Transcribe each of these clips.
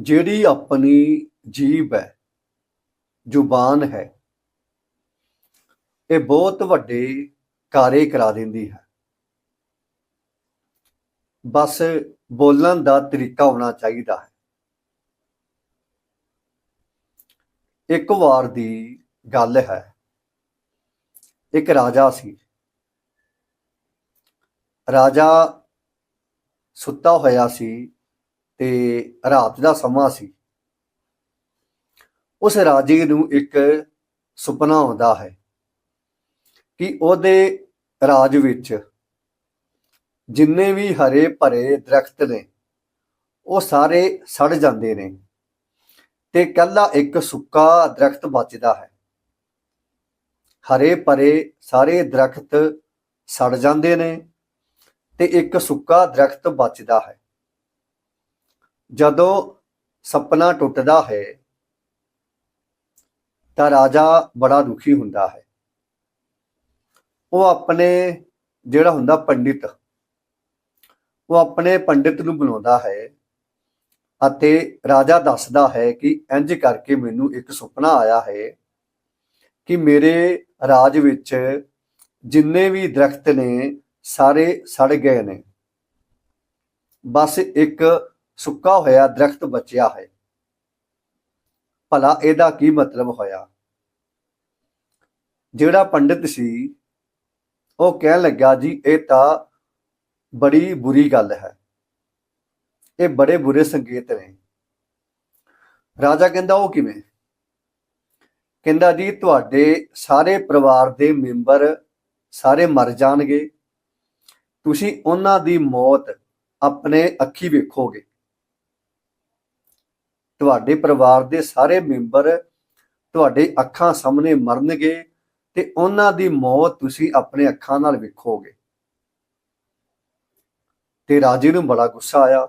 ਜਿਹੜੀ ਆਪਣੀ ਜੀਬ ਹੈ, ਜ਼ੁਬਾਨ ਹੈ, ਇਹ ਬਹੁਤ ਵੱਡੇ ਕਾਰੇ ਕਰਾ ਦਿੰਦੀ ਹੈ। ਬਸ ਬੋਲਣ ਦਾ ਤਰੀਕਾ ਹੋਣਾ ਚਾਹੀਦਾ ਹੈ। ਇੱਕ ਵਾਰ ਦੀ ਗੱਲ ਹੈ, ਇੱਕ ਰਾਜਾ ਸੀ। ਰਾਜਾ ਸੁੱਤਾ ਹੋਇਆ ਸੀ। ਤੇ ਰਾਤ ਦਾ ਸਮਾਂ ਸੀ। ਉਸ ਰਾਜੇ ਨੂੰ ਇੱਕ ਸੁਪਨਾ ਆਉਂਦਾ ਹੈ ਕਿ ਉਹਦੇ ਰਾਜ ਵਿੱਚ ਜਿੰਨੇ ਵੀ ਹਰੇ ਭਰੇ ਦਰਖਤ ਨੇ, ਉਹ ਸਾਰੇ ਸੜ ਜਾਂਦੇ ਨੇ ਤੇ ਕੱਲਾ ਇੱਕ ਸੁੱਕਾ ਦਰਖਤ ਬਚਦਾ ਹੈ। ਹਰੇ ਭਰੇ ਸਾਰੇ ਦਰਖਤ ਸੜ ਜਾਂਦੇ ਨੇ ਤੇ ਇੱਕ ਸੁੱਕਾ ਦਰਖਤ ਬਚਦਾ ਹੈ। ਜਦੋਂ ਸੁਪਨਾ ਟੁੱਟਦਾ ਹੈ, ਤਾਂ ਰਾਜਾ ਬੜਾ ਦੁਖੀ ਹੁੰਦਾ ਹੈ। ਉਹ ਆਪਣੇ ਜਿਹੜਾ ਹੁੰਦਾ ਪੰਡਿਤ, ਉਹ ਆਪਣੇ ਪੰਡਿਤ ਨੂੰ ਬੁਲਾਉਂਦਾ ਹੈ ਅਤੇ ਰਾਜਾ ਦੱਸਦਾ ਹੈ ਕਿ ਇੰਜ ਕਰਕੇ ਮੈਨੂੰ ਇੱਕ ਸੁਪਨਾ ਆਇਆ ਹੈ ਕਿ ਮੇਰੇ ਰਾਜ ਵਿੱਚ ਜਿੰਨੇ ਵੀ ਦਰਖਤ ਨੇ, ਸਾਰੇ ਸੜ ਗਏ ਨੇ। ਬਸ ਇੱਕ ਸੁੱਕਾ ਹੋਇਆ, ਦਰਖਤ ਬਚਿਆ ਹੈ ਭਲਾ ਇਹਦਾ ਕੀ ਮਤਲਬ ਹੋਇਆ? ਜਿਹੜਾ ਪੰਡਿਤ ਸੀ, ਉਹ ਕਹਿਣ ਲੱਗਾ ਜੀ, ਇਹ ਤਾਂ ਬੜੀ ਬੁਰੀ ਗੱਲ ਹੈ। ਇਹ ਬੜੇ ਬੁਰੇ ਸੰਕੇਤ ਨੇ। ਰਾਜਾ ਕਹਿੰਦਾ, ਉਹ ਕਿਵੇਂ? ਕਹਿੰਦਾ, ਜੀ, ਤੁਹਾਡੇ ਸਾਰੇ ਪਰਿਵਾਰ ਦੇ ਮੈਂਬਰ ਸਾਰੇ ਮਰ ਜਾਣਗੇ। ਤੁਸੀਂ ਉਹਨਾਂ ਦੀ ਮੌਤ ਆਪਣੇ ਅੱਖੀ ਵੇਖੋਗੇ। ਤੁਹਾਡੇ ਪਰਿਵਾਰ ਦੇ ਸਾਰੇ ਮੈਂਬਰ ਤੁਹਾਡੇ ਅੱਖਾਂ ਸਾਹਮਣੇ ਮਰਨਗੇ ਤੇ ਉਹਨਾਂ ਦੀ ਮੌਤ ਤੁਸੀਂ ਆਪਣੇ ਅੱਖਾਂ ਨਾਲ ਵੇਖੋਗੇ। ਤੇ ਰਾਜੇ ਨੂੰ ਬੜਾ ਗੁੱਸਾ ਆਇਆ।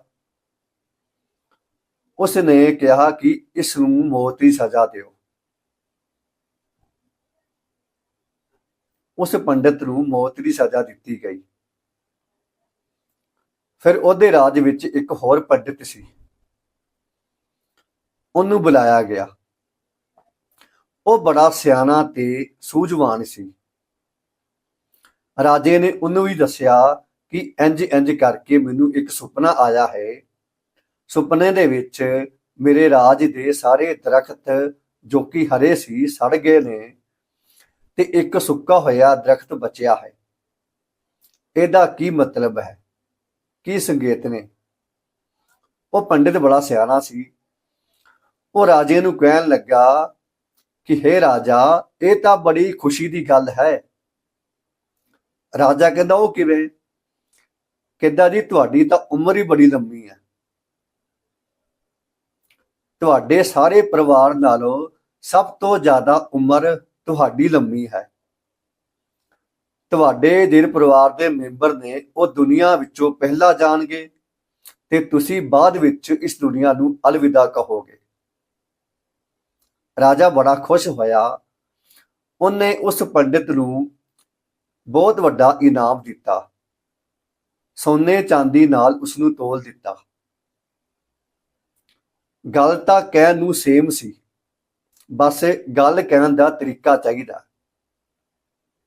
ਉਸ ਨੇ ਕਿਹਾ ਕਿ ਇਸ ਨੂੰ ਮੌਤ ਦੀ ਸਜ਼ਾ ਦਿਓ। ਉਸ ਪੰਡਿਤ ਨੂੰ ਮੌਤ ਦੀ ਸਜ਼ਾ ਦਿੱਤੀ ਗਈ। ਫਿਰ ਉਹਦੇ ਰਾਜ ਵਿੱਚ ਇੱਕ ਹੋਰ ਪੰਡਿਤ ਸੀ। ਉਹਨੂੰ ਬੁਲਾਇਆ ਗਿਆ। ਉਹ ਬੜਾ ਸਿਆਣਾ ਤੇ ਸੂਝਵਾਨ ਸੀ। ਰਾਜੇ ਨੇ ਉਹਨੂੰ ਵੀ ਦੱਸਿਆ ਕਿ ਇੰਜ ਇੰਜ ਕਰਕੇ ਮੈਨੂੰ ਇੱਕ ਸੁਪਨਾ ਆਇਆ ਹੈ। ਸੁਪਨੇ ਦੇ ਵਿੱਚ ਮੇਰੇ ਰਾਜ ਦੇ ਸਾਰੇ ਦਰਖਤ ਜੋ ਕਿ ਹਰੇ ਸੀ ਸੜ ਗਏ ਨੇ ਤੇ ਇੱਕ ਸੁੱਕਾ ਹੋਇਆ ਦਰਖਤ ਬਚਿਆ ਹੈ। ਇਹਦਾ ਕੀ ਮਤਲਬ ਹੈ? ਕੀ ਸੰਕੇਤ ਨੇ? ਉਹ ਪੰਡਿਤ ਬੜਾ ਸਿਆਣਾ ਸੀ। ਉਹ ਰਾਜੇ ਨੂੰ ਕਹਿਣ ਲੱਗਾ ਕਿ हे ਰਾਜਾ, ਇਹ ਤਾਂ ਬੜੀ ਖੁਸ਼ੀ ਦੀ ਗੱਲ ਹੈ। ਰਾਜਾ ਕਹਿੰਦਾ, ਉਹ ਕਿਵੇਂ? ਕਹਿੰਦਾ ਜੀ, ਤੁਹਾਡੀ ਤਾਂ ਉਮਰ ਹੀ ਬੜੀ ਲੰਮੀ ਹੈ। ਤੁਹਾਡੇ ਸਾਰੇ ਪਰਿਵਾਰ ਨਾਲੋਂ ਸਭ ਤੋਂ ਜ਼ਿਆਦਾ ਉਮਰ ਤੁਹਾਡੀ ਲੰਮੀ ਹੈ। ਤੁਹਾਡੇ ਜਿਹੜੇ ਪਰਿਵਾਰ ਦੇ ਮੈਂਬਰ ਨੇ ਉਹ ਦੁਨੀਆ ਵਿੱਚੋਂ ਪਹਿਲਾਂ ਜਾਣਗੇ ਤੇ ਤੁਸੀਂ ਬਾਅਦ ਵਿੱਚ ਇਸ ਦੁਨੀਆ ਨੂੰ ਅਲਵਿਦਾ ਕਹੋਗੇ। ਰਾਜਾ ਬੜਾ ਖੁਸ਼ ਹੋਇਆ। ਉਹਨੇ ਉਸ ਪੰਡਿਤ ਨੂੰ ਬਹੁਤ ਵੱਡਾ ਇਨਾਮ ਦਿੱਤਾ। ਸੋਨੇ ਚਾਂਦੀ ਨਾਲ ਉਸ ਨੂੰ ਤੋਲ ਦਿੱਤਾ। ਗੱਲ ਤਾਂ ਕਹਿਣ ਨੂੰ ਸੇਮ ਸੀ। ਬਸ ਗੱਲ ਕਹਿਣ ਦਾ ਤਰੀਕਾ ਚਾਹੀਦਾ।